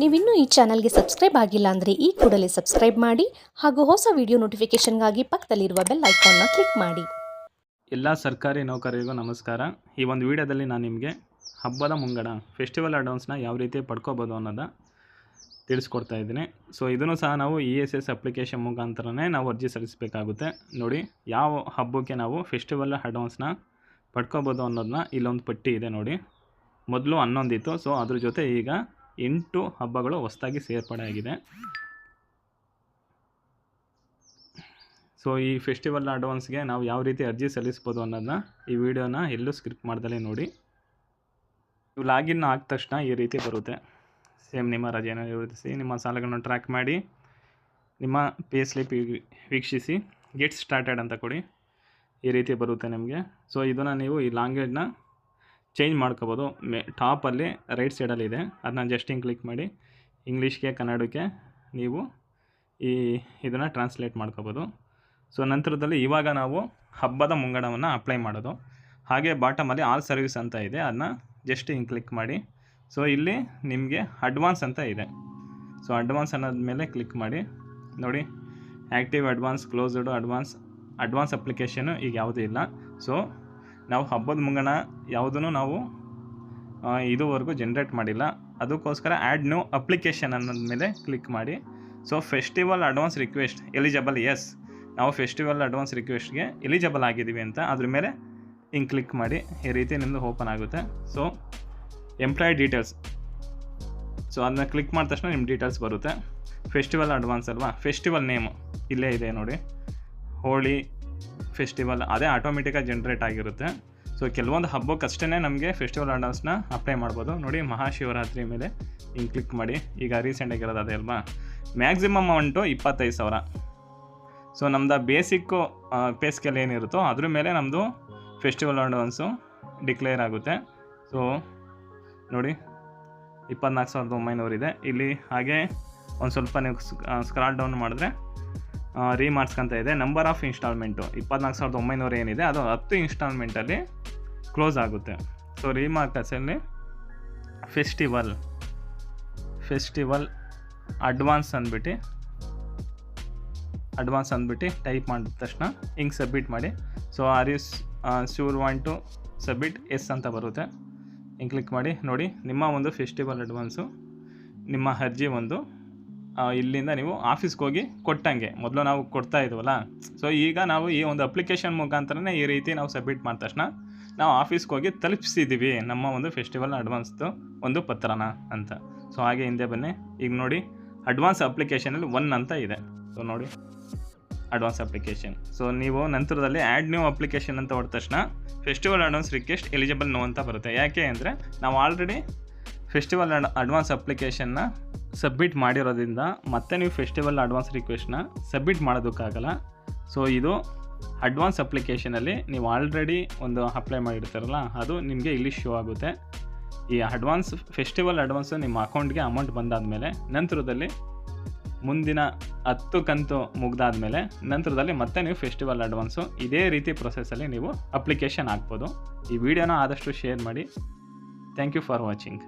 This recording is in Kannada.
ನೀವಿನ್ನೂ ಈ ಚಾನಲ್ಗೆ ಸಬ್ಸ್ಕ್ರೈಬ್ ಆಗಿಲ್ಲ ಅಂದರೆ ಈ ಕೂಡಲೇ ಸಬ್ಸ್ಕ್ರೈಬ್ ಮಾಡಿ ಹಾಗೂ ಹೊಸ ವಿಡಿಯೋ ನೋಟಿಫಿಕೇಷನ್ಗಾಗಿ ಪಕ್ಕದಲ್ಲಿರುವ ಬೆಲ್ ಐಕಾನ್ನ ಕ್ಲಿಕ್ ಮಾಡಿ. ಎಲ್ಲ ಸರ್ಕಾರಿ ನೌಕರರಿಗೂ ನಮಸ್ಕಾರ. ಈ ಒಂದು ವಿಡಿಯೋದಲ್ಲಿ ನಾನು ನಿಮಗೆ ಹಬ್ಬದ ಮುಂಗಡ ಫೆಸ್ಟಿವಲ್ ಅಡ್ವಾನ್ಸ್ನ ಯಾವ ರೀತಿ ಪಡ್ಕೋಬೋದು ಅನ್ನೋದ ತಿಳಿಸ್ಕೊಡ್ತಾ ಇದ್ದೀನಿ. ಸೊ ಇದನ್ನು ಸಹ ನಾವು ಇ ಎಸ್ ಎಸ್ ಅಪ್ಲಿಕೇಶನ್ ಮುಖಾಂತರನೇ ನಾವು ಅರ್ಜಿ ಸಲ್ಲಿಸಬೇಕಾಗುತ್ತೆ. ನೋಡಿ, ಯಾವ ಹಬ್ಬಕ್ಕೆ ನಾವು ಫೆಸ್ಟಿವಲ್ ಅಡ್ವಾನ್ಸ್ನ ಪಡ್ಕೋಬೋದು ಅನ್ನೋದನ್ನ ಇಲ್ಲೊಂದು ಪಟ್ಟಿ ಇದೆ ನೋಡಿ. ಮೊದಲು ಹನ್ನೊಂದಿತ್ತು. ಸೊ ಅದ್ರ ಜೊತೆ ಈಗ ಎಂಟು ಹಬ್ಬಗಳು ಹೊಸದಾಗಿ ಸೇರ್ಪಡೆ ಆಗಿದೆ. ಸೊ ಈ ಫೆಸ್ಟಿವಲ್ ಅಡ್ವಾನ್ಸ್ಗೆ ನಾವು ಯಾವ ರೀತಿ ಅರ್ಜಿ ಸಲ್ಲಿಸ್ಬೋದು ಅನ್ನೋದನ್ನ ಈ ವಿಡಿಯೋನ ಎಲ್ಲೂ ಸ್ಕ್ರಿಪ್ಟ್ ಮಾಡ್ದಲೇ ನೋಡಿ. ನೀವು ಲಾಗಿನ್ ಆದ ತಕ್ಷಣ ಈ ರೀತಿ ಬರುತ್ತೆ. ಸೇಮ್ ನಿಮ್ಮ ರಜೆಯನ್ನು ವಿವರಿಸಿ ನಿಮ್ಮ ಸಾಲಗಳನ್ನು ಟ್ರ್ಯಾಕ್ ಮಾಡಿ, ನಿಮ್ಮ ಪೇ ಸ್ಲಿಪ್ ವೀಕ್ಷಿಸಿ ಗೆಟ್ ಸ್ಟಾರ್ಟೆಡ್ ಅಂತ ಕೊಡಿ. ಈ ರೀತಿ ಬರುತ್ತೆ ನಿಮಗೆ. ಸೊ ಇದನ್ನು ನೀವು ಈ ಲ್ಯಾಂಗ್ವೇಜ್ನ ಚೇಂಜ್ ಮಾಡ್ಕೋಬೋದು. ಮೇ ಟಾಪಲ್ಲಿ ರೈಟ್ ಸೈಡಲ್ಲಿ ಇದೆ. ಅದನ್ನ ಜಸ್ಟ್ ಹಿಂಗೆ ಕ್ಲಿಕ್ ಮಾಡಿ. ಇಂಗ್ಲೀಷ್ಗೆ ಕನ್ನಡಕ್ಕೆ ನೀವು ಈ ಇದನ್ನು ಟ್ರಾನ್ಸ್ಲೇಟ್ ಮಾಡ್ಕೋಬೋದು. ಸೊ ನಂತರದಲ್ಲಿ ಇವಾಗ ನಾವು ಹಬ್ಬದ ಮುಂಗಡವನ್ನು ಅಪ್ಲೈ ಮಾಡೋದು. ಹಾಗೆ ಬಾಟಮಲ್ಲಿ ಆಲ್ ಸರ್ವಿಸ್ ಅಂತ ಇದೆ. ಅದನ್ನ ಜಸ್ಟ್ ಹಿಂಗೆ ಕ್ಲಿಕ್ ಮಾಡಿ. ಸೊ ಇಲ್ಲಿ ನಿಮಗೆ ಅಡ್ವಾನ್ಸ್ ಅಂತ ಇದೆ. ಸೊ ಅಡ್ವಾನ್ಸ್ ಅನ್ನೋದ ಮೇಲೆ ಕ್ಲಿಕ್ ಮಾಡಿ. ನೋಡಿ active advance closed advance advance application ಈಗ ಯಾವುದೂ ಇಲ್ಲ. ಸೊ ನಾವು ಹಬ್ಬದ ಮುಂಗಣ ಯಾವುದನ್ನು ನಾವು ಇದುವರೆಗೂ ಜನ್ರೇಟ್ ಮಾಡಿಲ್ಲ. ಅದಕ್ಕೋಸ್ಕರ ಆ್ಯಡ್ ನ್ಯೂ ಅಪ್ಲಿಕೇಶನ್ ಅನ್ನೋದ ಮೇಲೆ ಕ್ಲಿಕ್ ಮಾಡಿ. So festival advance request eligible yes ನಾವು ಫೆಸ್ಟಿವಲ್ ಅಡ್ವಾನ್ಸ್ ರಿಕ್ವೆಸ್ಟ್ಗೆ ಎಲಿಜಿಬಲ್ ಆಗಿದ್ದೀವಿ ಅಂತ ಅದ್ರ ಮೇಲೆ ಹಿಂಗೆ ಕ್ಲಿಕ್ ಮಾಡಿ. ಈ ರೀತಿ ನಿಮ್ಮದು ಓಪನ್ ಆಗುತ್ತೆ. ಸೊ ಎಂಪ್ಲಾಯ್ ಡೀಟೇಲ್ಸ್ ಸೊ ಅದನ್ನ ಕ್ಲಿಕ್ ಮಾಡಿದ ತಕ್ಷಣ ನಿಮ್ಮ ಡೀಟೇಲ್ಸ್ ಬರುತ್ತೆ. ಫೆಸ್ಟಿವಲ್ ಅಡ್ವಾನ್ಸ್ ಅಲ್ವಾ? ಫೆಸ್ಟಿವಲ್ ನೇಮು ಇಲ್ಲೇ ಇದೆ ನೋಡಿ. ಹೋಳಿ ಫೆಸ್ಟಿವಲ್ ಅದೇ ಆಟೋಮೆಟಿಕಾಗಿ ಜನ್ರೇಟ್ ಆಗಿರುತ್ತೆ. ಸೊ ಕೆಲವೊಂದು ಹಬ್ಬಕ್ಕಷ್ಟೇ ನಮಗೆ ಫೆಸ್ಟಿವಲ್ ಆರ್ಡರ್ಸ್ನ ಅಪ್ಲೈ ಮಾಡ್ಬೋದು. ನೋಡಿ, ಮಹಾಶಿವರಾತ್ರಿ ಮೇಲೆ ಹಿಂಗೆ ಕ್ಲಿಕ್ ಮಾಡಿ. ಈಗ ರೀಸೆಂಟಾಗಿರೋದು ಅದೇ ಅಲ್ವಾ? ಮ್ಯಾಕ್ಸಿಮಮ್ ಅಮೌಂಟು ಇಪ್ಪತ್ತೈದು ಸಾವಿರ. ಸೊ ನಮ್ದು ಬೇಸಿಕ್ಕು ಪೇ ಸ್ಕೇಲ್ ಏನಿರುತ್ತೋ ಅದ್ರ ಮೇಲೆ ನಮ್ಮದು ಫೆಸ್ಟಿವಲ್ ಅಡ್ವಾನ್ಸು ಡಿಕ್ಲೇರ್ ಆಗುತ್ತೆ. ಸೊ ನೋಡಿ, ಇಪ್ಪತ್ನಾಲ್ಕು ಸಾವಿರದ ಒಂಬೈನೂರು ಇದೆ. ಇಲ್ಲಿ ಹಾಗೆ ಒಂದು ಸ್ವಲ್ಪ ನೀವು ಸ್ಕ್ರಾಲ್ ಡೌನ್ ಮಾಡಿದ್ರೆ ರೀಮಾರ್ಕ್ಸ್ ಅಂತ ಇದೆ. ನಂಬರ್ ಆಫ್ ಇನ್ಸ್ಟಾಲ್ಮೆಂಟು ಇಪ್ಪತ್ನಾಲ್ಕು ಸಾವಿರದ ಒಂಬೈನೂರ ಏನಿದೆ, ಅದು ಹತ್ತು ಇನ್ಸ್ಟಾಲ್ಮೆಂಟಲ್ಲಿ ಕ್ಲೋಸ್ ಆಗುತ್ತೆ. ಸೊ ರೀಮಾರ್ಕಸಲ್ಲಿ ಫೆಸ್ಟಿವಲ್ ಫೆಸ್ಟಿವಲ್ ಅಡ್ವಾನ್ಸ್ ಅಂದ್ಬಿಟ್ಟು ಅಡ್ವಾನ್ಸ್ ಅಂದ್ಬಿಟ್ಟು ಟೈಪ್ ಮಾಡಿದ ತಕ್ಷಣ ಹಿಂಗೆ ಸಬ್ಮಿಟ್ ಮಾಡಿ. So are you sure want to submit yes ಅಂತ ಬರುತ್ತೆ. ಹಿಂಗೆ ಕ್ಲಿಕ್ ಮಾಡಿ. ನೋಡಿ, ನಿಮ್ಮ ಒಂದು ಫೆಸ್ಟಿವಲ್ ಅಡ್ವಾನ್ಸು ನಿಮ್ಮ ಅರ್ಜಿ ಒಂದು ಇಲ್ಲಿಂದ ನೀವು ಆಫೀಸ್ಗೆ ಹೋಗಿ ಕೊಟ್ಟಂಗೆ. ಮೊದಲು ನಾವು ಕೊಡ್ತಾ ಇದ್ವಲ್ಲ. ಸೊ ಈಗ ನಾವು ಈ ಒಂದು ಅಪ್ಲಿಕೇಶನ್ ಮುಖಾಂತರನೇ ಈ ರೀತಿ ನಾವು ಸಬ್ಮಿಟ್ ಮಾಡಿದ ತಕ್ಷಣ ನಾವು ಆಫೀಸ್ಗೆ ಹೋಗಿ ತಲುಪಿಸಿದ್ದೀವಿ ನಮ್ಮ ಒಂದು ಫೆಸ್ಟಿವಲ್ ಅಡ್ವಾನ್ಸ್ದು ಒಂದು ಪತ್ರನ ಅಂತ. ಸೊ ಹಾಗೆ ಹಿಂದೆ ಬನ್ನಿ. ಈಗ ನೋಡಿ ಅಡ್ವಾನ್ಸ್ ಅಪ್ಲಿಕೇಶನಲ್ಲಿ ಒನ್ ಅಂತ ಇದೆ. ಸೊ ನೋಡಿ ಅಡ್ವಾನ್ಸ್ ಅಪ್ಲಿಕೇಶನ್ ಸೊ ನೀವು ನಂತರದಲ್ಲಿ ಆ್ಯಡ್ ನ್ಯೂ ಅಪ್ಲಿಕೇಶನ್ ಅಂತ ಹೊಡೆದ ತಕ್ಷಣ festival advance request eligible no ಅಂತ ಬರುತ್ತೆ. ಯಾಕೆ ಅಂದರೆ ನಾವು ಆಲ್ರೆಡಿ ಫೆಸ್ಟಿವಲ್ ಅಡ್ವಾನ್ಸ್ ಅಪ್ಲಿಕೇಶನ್ನ ಸಬ್ಮಿಟ್ ಮಾಡಿರೋದ್ರಿಂದ ಮತ್ತೆ ನೀವು ಫೆಸ್ಟಿವಲ್ ಅಡ್ವಾನ್ಸ್ ರಿಕ್ವೆಸ್ಟ್ನ ಸಬ್ಮಿಟ್ ಮಾಡೋದಕ್ಕಾಗಲ್ಲ. ಸೊ ಇದು ಅಡ್ವಾನ್ಸ್ ಅಪ್ಲಿಕೇಶನಲ್ಲಿ ನೀವು ಆಲ್ರೆಡಿ ಒಂದು ಅಪ್ಲೈ ಮಾಡಿರ್ತಾರಲ್ಲ, ಅದು ನಿಮಗೆ ಇಲ್ಲಿ ಶೋ ಆಗುತ್ತೆ. ಈ ಅಡ್ವಾನ್ಸ್ ಫೆಸ್ಟಿವಲ್ ಅಡ್ವಾನ್ಸು ನಿಮ್ಮ ಅಕೌಂಟ್ಗೆ ಅಮೌಂಟ್ ಬಂದಾದಮೇಲೆ, ನಂತರದಲ್ಲಿ ಮುಂದಿನ ಹತ್ತು ಕಂತು ಮುಗ್ದಾದ್ಮೇಲೆ, ನಂತರದಲ್ಲಿ ಮತ್ತೆ ನೀವು ಫೆಸ್ಟಿವಲ್ ಅಡ್ವಾನ್ಸು ಇದೇ ರೀತಿ ಪ್ರೊಸೆಸಲ್ಲಿ ನೀವು ಅಪ್ಲಿಕೇಶನ್ ಹಾಕ್ಬೋದು. ಈ ವಿಡಿಯೋನ ಆದಷ್ಟು ಶೇರ್ ಮಾಡಿ. Thank you for watching